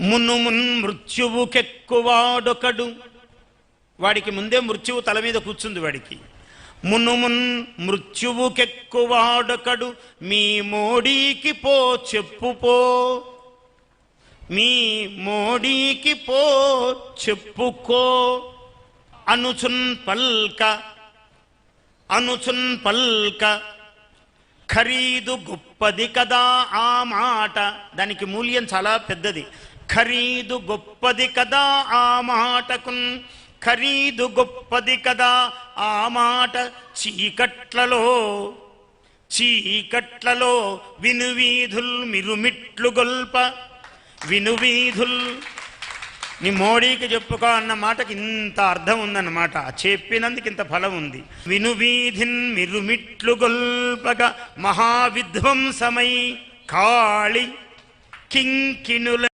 మున్ను మున్ మృత్యువుకెక్కువాడొకడు వాడికి ముందే మృత్యువు తల మీద కూర్చుంది వాడికి. మును మున్ మృత్యువుకెక్కువాడొకడు మీ మోడీకి పో చెప్పు పో. మీ మోడీకి పో చెప్పుకో అనుచున్ పల్క అనుచున్ పల్క. ఖరీదు గొప్పది కదా ఆ మాట. దానికి మూల్యం చాలా పెద్దది. ఖరీదు గొప్పది కదా ఆ మాటకున్? ఖరీదు గొప్పది కదా ఆ మాట చీకట్లలో? చీకట్లలో వినువీధుల్ మిరుమిట్లు గొల్ప. వినువీధుల్. నీ మోడీకి చెప్పుకో అన్న మాటకి ఇంత అర్థం ఉందన్నమాట. చెప్పినందుకు ఇంత ఫలం ఉంది. వినువీధిన్ మిరుమిట్లు గొల్పగా మహావిధ్వంసమై కాళి కింకిణుల